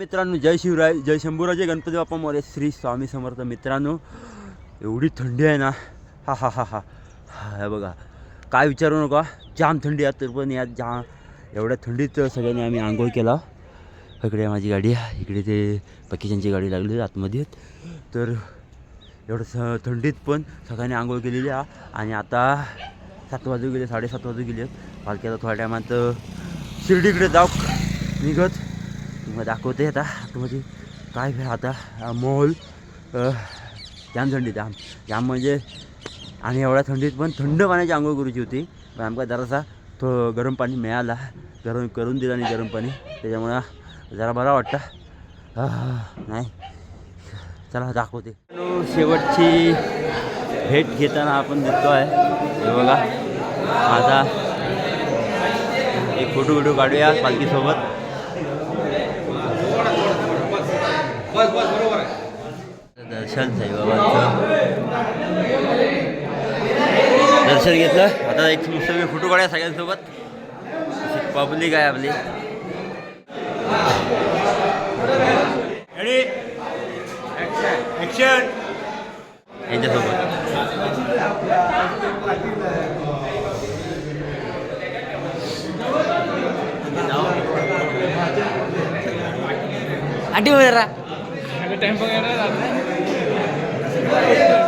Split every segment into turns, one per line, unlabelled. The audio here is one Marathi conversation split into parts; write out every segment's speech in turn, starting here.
मित्रांनो जय शिवराय जय शंभूराजे गणपती बाप्पा मोरे श्री स्वामी समर्थ मित्रांनो. एवढी थंडी आहे ना? हा हा हा हा. हा हे बघा. काय विचारू नका जाम थंडी आहे तर पण यात जाम एवढ्या थंडीत सगळ्यांनी आम्ही आंघोळ केला. इकडे माझी गाडी आहे इकडे ते बाकीच्यांची गाडी लागली आतमध्ये. तर एवढं स थंडीत पण सगळ्यांनी आंघोळ केलेली आहे आणि आता सात वाजू गेले साडेसात वाजू गेले पालखी आता थोड्या टायमात शिर्डीकडे जाऊ निघत. मग दाखवते आता. आतमध्ये काय आता? मोल. जाम थंडीत जाम जाम म्हणजे आणि एवढ्या थंडीत पण थंड पाण्याची आंघोळ करूची होती. पण आमका जरासा तो गरम पाणी मिळाला. गरम करून दिलं आणि गरम पाणी. त्याच्यामुळं जरा बरा वाटतं नाही. चला दाखवते. शेवटची भेट घेताना आपण दिसतो आहे हे बघा. माझा एक फोटो बिटो काढूया पालखीसोबत दर्शन साईबाबांचं दर्शन घेतलं. आता एक सगळे फोटो काढूया सगळ्यांसोबत. पब्लिक आहे आपली. यांच्यासोबत.
आठी जरा.
मित्रांनो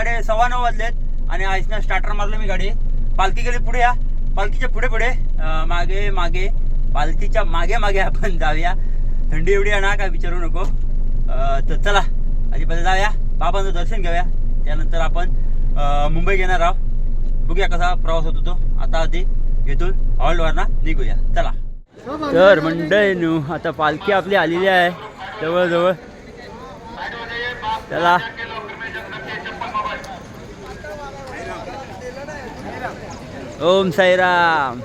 साडे सव्वा नऊ वाजलेत आणि आईसनं स्टार्टर मारलं मी गाडी. पालखी गेली पुढे या. पालखीच्या पुढे पुढे मागे मागे. पालखीच्या मागे मागे आपण जाऊया. थंडी एवढी आणा ना काय विचारू नको. तर चला आधी पहिले जाऊया. बाबांचं दर्शन घेऊया. त्यानंतर आपण मुंबई घेणार आहोत. बघूया कसा प्रवास होतो तो. आता आधी इथून हॉलवरना निघूया. चला. तर मंडळीनू आता पालखी आपली आलेली आहे. जवळजवळ. चला. ओम साईराम.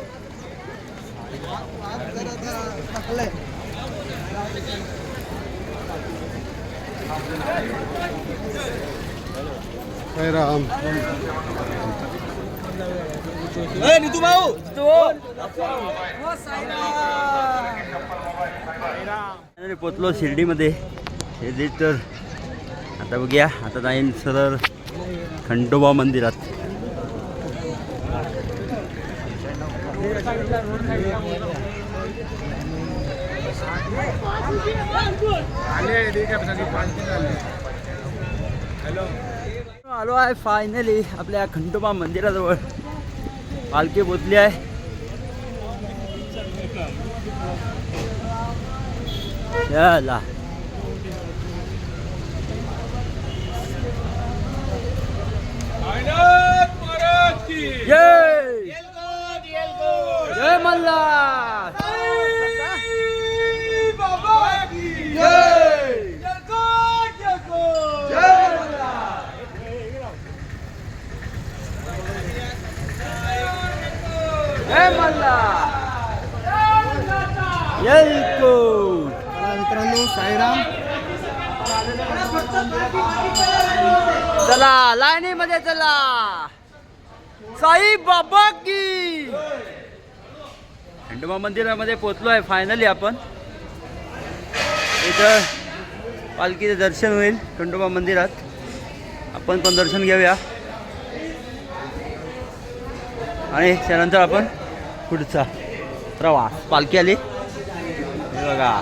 राम
फायनली पोचलो शिर्डीमध्ये. तर. आता बघूया. आता जाईन सरळ खंडोबा मंदिरात. आलो आहे फायनली आपल्या खंडोबा मंदिराजवळ. पालखी पोचली आहे. चला. जय मल्हार!
मित्रांनो साईराम.
चला लाईनीमध्ये चला. साई बाबा की खंडोबा मंदिरामध्ये पोचलो आहे फायनली आपण. इथं पालखीचं दर्शन होईल खंडोबा मंदिरात. आपण पण दर्शन घेऊया. आणि त्यानंतर आपण पुढचा प्रवास. पालखी आली. बघा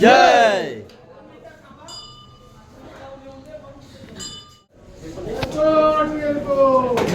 जय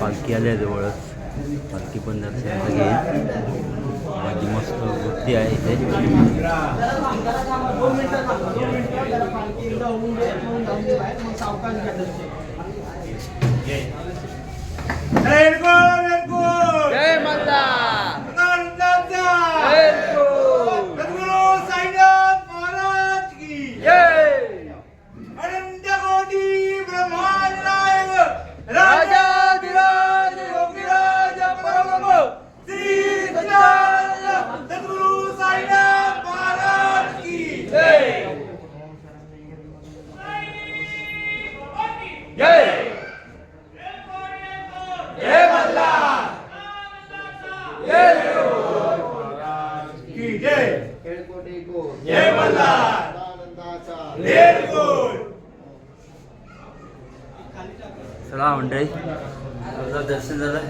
पालखी आली आहे जवळच. पालखी पण दर्शनाला घेईल माझी मस्त वृत्ती आहे इथे जय मल्हार जय राजा विराज योगीराज परम जय जय जय मल्हार
जय मल्हार
चला मंडळी तुझं दर्शन झालं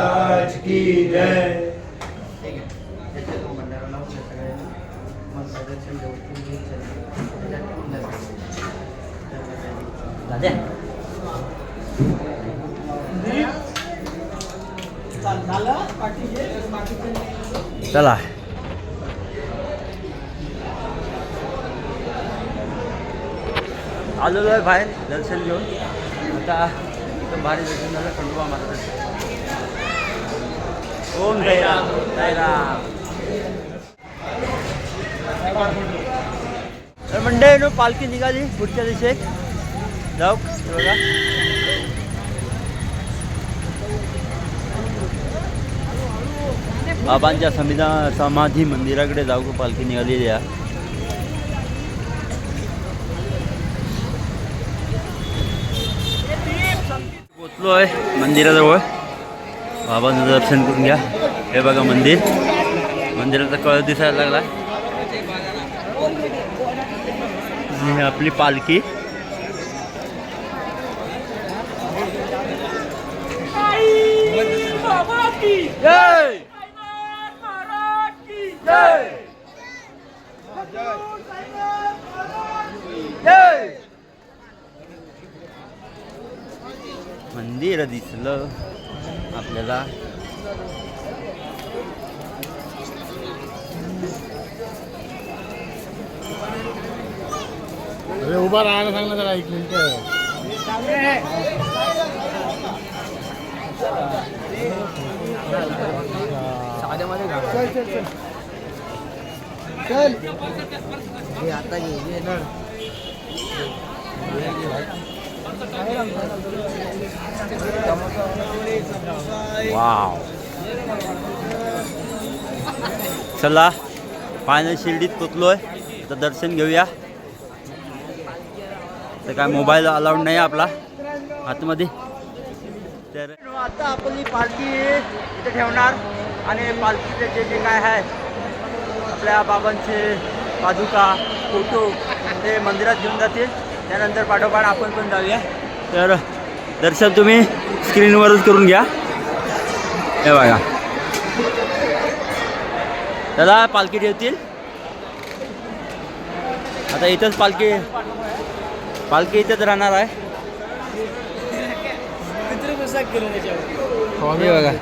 आज की जय
राजा चला. आलेलो आहे बाहेर दर्शन घेऊन. आता एकदम भारी दर्शन झालं खंडोबा महाराजांचं ओम जय राम. जय राम. तर मंडळी पालखी निघाली. पुढच्या दिवशी जाऊ. बघा. बाबांच्या समिधा समाधी मंदिराकडे जाऊ. पालखी निघालेली आहे. पोचलो आहे मंदिराजवळ. बाबांचं दर्शन करून घ्या. हे बघा मंदिर. मंदिराचा कळ दिसायला लागला. आणि आपली पालखी. जय. जय. जय. मंदिर दिसलं आपल्याला.
अरे उभा राहायला सांगलं जरा एक मिनिट. चल. चल चल चल हे आता
वाव. चला फायनल शिर्डीत पोचलोय. तर दर्शन घेऊया. तर काय मोबाईल अलाउड नाही आपला. आतमध्ये. तर आता आपली पालखी इथे ठेवणार आणि पालखीचे जे जे काय आहे आपल्या बाबांचे पादुका फोटो ते मंदिरात घेऊन जातील. त्यानंतर पाठोपाठ आपण पण जाऊया. तर दर्शन तुम्ही स्क्रीनवरच करून घ्या. हे बघा. त्याला पालखी ठेवतील. आता इथंच पालखी पालखी इथंच राहणार आहे. हे बघा.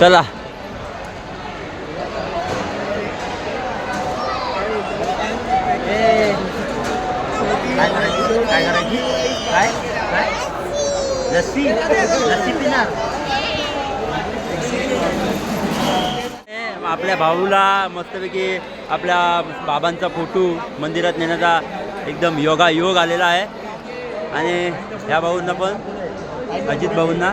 चला. काय करायची? काय? लस्सी लस्सी पिणार. आपल्या भाऊला मस्तपैकी आपल्या बाबांचा फोटो मंदिरात नेण्याचा एकदम योगा योग आलेला आहे. आणि ह्या भाऊंना पण अजित भाऊंना.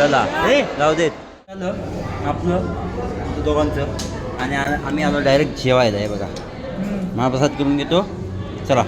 चला. जाऊ देत. झालं आपलं आमचं दोघांचं. आणि आ- आम्ही आलो डायरेक्ट जेवायला आहे बघा. महाप्रसाद करून घेतो. चला.